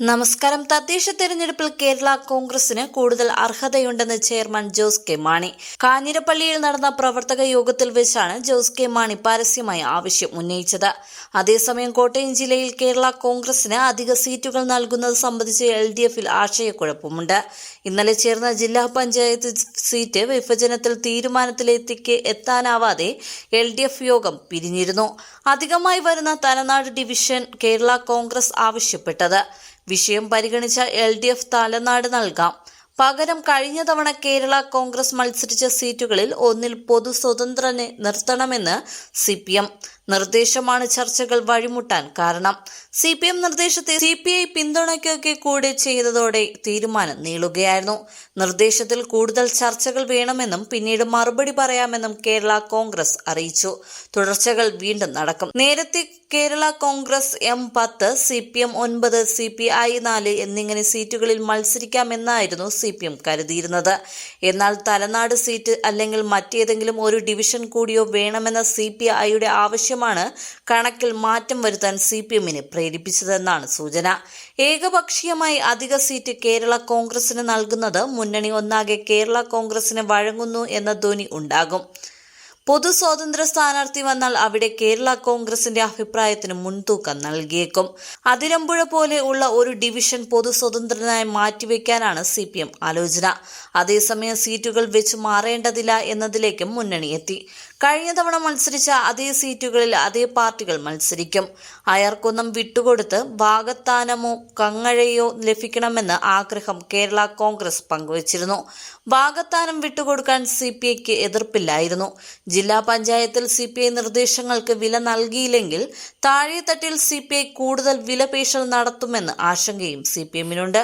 നമസ്കാരം. തദ്ദേശ തെരഞ്ഞെടുപ്പിൽ കേരള കോൺഗ്രസിന് കൂടുതൽ അർഹതയുണ്ടെന്ന് ചെയർമാൻ ജോസ് കെ മാണി. കാഞ്ഞിരപ്പള്ളിയിൽ നടന്ന പ്രവർത്തക യോഗത്തിൽ വെച്ചാണ് ജോസ് കെ മാണി പരസ്യമായി ആവശ്യം ഉന്നയിച്ചത്. അതേസമയം കോട്ടയം ജില്ലയിൽ കേരള കോൺഗ്രസിന് അധിക സീറ്റുകൾ നൽകുന്നത് സംബന്ധിച്ച് എൽ ഡി എഫിൽ ആശയക്കുഴപ്പമുണ്ട്. ഇന്നലെ ചേർന്ന ജില്ലാ പഞ്ചായത്ത് സീറ്റ് വിഭജനത്തിൽ തീരുമാനത്തിലെത്തിക്ക് എത്താനാവാതെ എൽ ഡി എഫ് യോഗം പിരിഞ്ഞിരുന്നു. അധികമായി വരുന്ന തലനാട് ഡിവിഷൻ കേരള കോൺഗ്രസ് ആവശ്യപ്പെട്ടത്. വിഷയം പരിഗണിച്ച എൽ ഡി എഫ് തലനാട് നൽകാം. പകരം കഴിഞ്ഞ തവണ കേരള കോൺഗ്രസ് മത്സരിച്ച സീറ്റുകളിൽ ഒന്നിൽ പൊതു സ്വതന്ത്രനെ നിർത്തണമെന്ന് സി പി എം. നിർദ്ദേശമാണ് ചർച്ചകൾ വഴിമുട്ടാൻ കാരണം. സി പി എം നിർദ്ദേശത്തെ സി പി ഐ പിന്തുണയ്ക്കൊക്കെ കൂടെ ചെയ്തതോടെ തീരുമാനം നീളുകയായിരുന്നു. നിർദ്ദേശത്തിൽ കൂടുതൽ ചർച്ചകൾ വേണമെന്നും പിന്നീട് മറുപടി പറയാമെന്നും കേരള കോൺഗ്രസ് അറിയിച്ചു. തുടർച്ചകൾ വീണ്ടും നടക്കും. നേരത്തെ കേരള കോൺഗ്രസ് എം പത്ത് സി പി എം ഒൻപത് സി പി ഐ നാല് എന്നിങ്ങനെ സീറ്റുകളിൽ മത്സരിക്കാമെന്നായിരുന്നു സി പി എം കരുതിയിരുന്നത്. എന്നാൽ തലനാട് സീറ്റ് അല്ലെങ്കിൽ മറ്റേതെങ്കിലും ഒരു ഡിവിഷൻ കൂടിയോ വേണമെന്ന സി പി ഐയുടെ ആവശ്യമാണ് കണക്കിൽ മാറ്റം വരുത്താൻ സി പി എമ്മിനെ പ്രേരിപ്പിച്ചതെന്നാണ് സൂചന. ഏകപക്ഷീയമായി അധിക സീറ്റ് കേരള കോൺഗ്രസിന് നൽകുന്നത് മുന്നണി ഒന്നാകെ കേരള കോൺഗ്രസിന് വഴങ്ങുന്നു എന്ന ധ്വനി ഉണ്ടാകും. പൊതു സ്വാതന്ത്ര്യ സ്ഥാനാർത്ഥി വന്നാൽ അവിടെ കേരള കോൺഗ്രസിന്റെ അഭിപ്രായത്തിന് മുൻതൂക്കം നൽകിയേക്കും. അതിരമ്പുഴ പോലെ ഉള്ള ഒരു ഡിവിഷൻ പൊതു സ്വതന്ത്രനായി മാറ്റിവെക്കാനാണ് സി പി എം ആലോചന. അതേസമയം സീറ്റുകൾ വെച്ച് മാറേണ്ടതില്ല എന്നതിലേക്കും മുന്നണി എത്തി. കഴിഞ്ഞ തവണ മത്സരിച്ച അതേ സീറ്റുകളിൽ അതേ പാർട്ടികൾ മത്സരിക്കും. അയർക്കൊന്നും വിട്ടുകൊടുത്ത് വാഗത്താനമോ കങ്ങഴയോ ലഭിക്കണമെന്ന് ആഗ്രഹം കേരള കോൺഗ്രസ് പങ്കുവച്ചിരുന്നു. വാഗത്താനം വിട്ടുകൊടുക്കാൻ സി പി ഐക്ക് എതിർപ്പില്ലായിരുന്നു. ജില്ലാ പഞ്ചായത്തിൽ സി പി ഐ നിർദ്ദേശങ്ങൾക്ക് വില നൽകിയില്ലെങ്കിൽ താഴെത്തട്ടിൽ സി പി ഐ കൂടുതൽ വിലപേശൽ നടത്തുമെന്ന് ആശങ്കയും സി പി എമ്മിനുണ്ട്